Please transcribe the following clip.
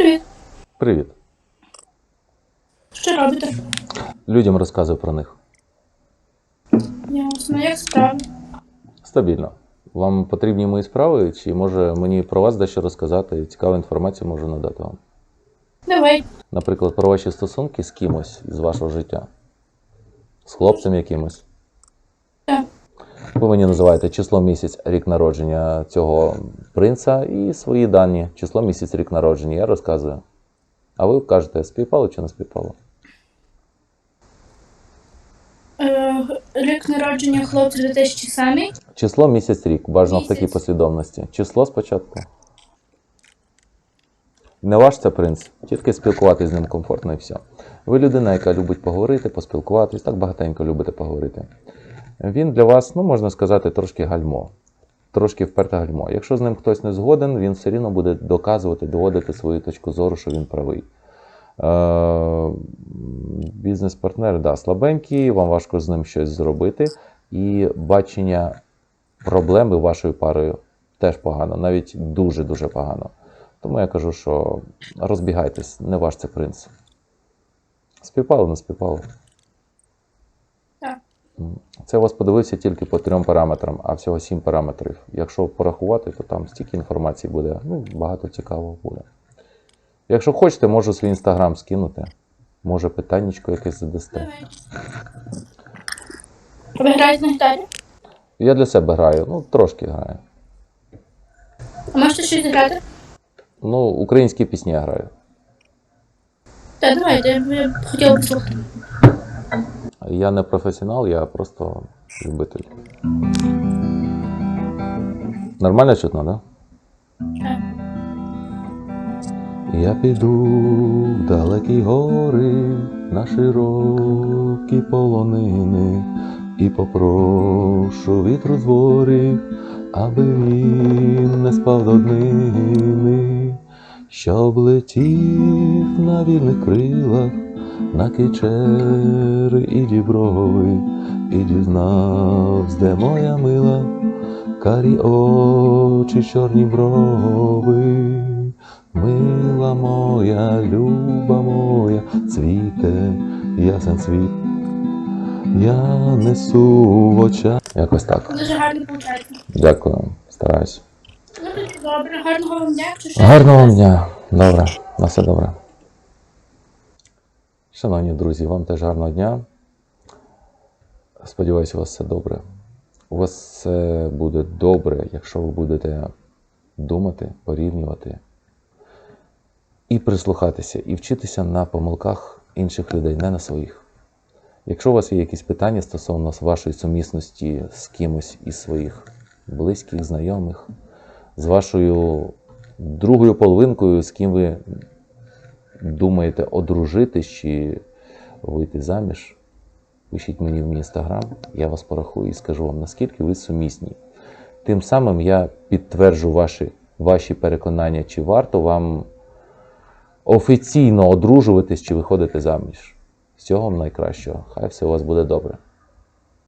Привіт. Привіт. Що робите? Людям розказую про них. Ясно, як справи? Стабільно. Вам потрібні мої справи, чи може мені про вас дещо розказати? Цікаву інформацію можу надати вам. Давай. Наприклад, про ваші стосунки з кимось з вашого життя. З хлопцем якимось. Так. Ви мені називаєте число місяць, рік народження цього принца і свої дані. Число місяць, рік народження. Я розказую. А ви кажете, співпало чи не співпало? Е, рік народження хлопця 2000 самі. Число місяць рік, бажано в такій Місяць. послідовності. Число спочатку. Не ваш це принц, тільки спілкуватись з ним комфортно і все. Ви людина, яка любить поговорити, поспілкуватись, так багатенько любите поговорити. Він для вас, ну можна сказати, трошки гальмо. Трошки вперте гальмо. Якщо з ним хтось не згоден, він все рівно буде доказувати, доводити свою точку зору, що він правий. Е, бізнес-партнер, да, слабенький, вам важко з ним щось зробити. І бачення проблеми вашою парою теж погано, навіть дуже-дуже погано. Тому я кажу, що розбігайтесь, не ваш це принц. Співпало, не співпало. Це у вас подивився тільки по трьом параметрам, а всього сім параметрів. Якщо порахувати, то там стільки інформації буде, ну, багато цікавого буде. Якщо хочете, можу свій інстаграм скинути. Може, питаннячко якесь задасте. Ви граєте на гітарі? Я для себе граю, ну трошки граю. А можете щось грати? Ну, українські пісні я граю. Так, давайте, я хотіла послухати. Я не професіонал, я просто любитель. Нормально чутно, да? Я піду в далекі гори на широкі полонини і попрошу вітру з аби він не спав до днини, щоб летів на вільних крилах на кичери і діброви, і дізнавсь, де моя мила, карі очі, чорні брови. Мила моя, люба моя, цвіте, ясен цвіт. Я несу в очах. Якось так. Дуже гарно виходить. Дякую, стараюсь. Ну, добре, гарного вам дня. Гарного вам дня. Добре, на все добре. Шановні друзі, вам теж гарного дня. Сподіваюся, у вас все добре. У вас все буде добре, якщо ви будете думати, порівнювати і прислухатися, і вчитися на помилках інших людей, не на своїх. Якщо у вас є якісь питання стосовно вашої сумісності з кимось із своїх близьких, знайомих, з вашою другою половинкою, з ким ви думаєте одружитись чи вийти заміж, пишіть мені в мій інстаграм, я вас порахую і скажу вам, наскільки ви сумісні. Тим самим я підтверджу ваші, ваші переконання, чи варто вам офіційно одружуватись чи виходити заміж. Всього вам найкращого. Хай все у вас буде добре.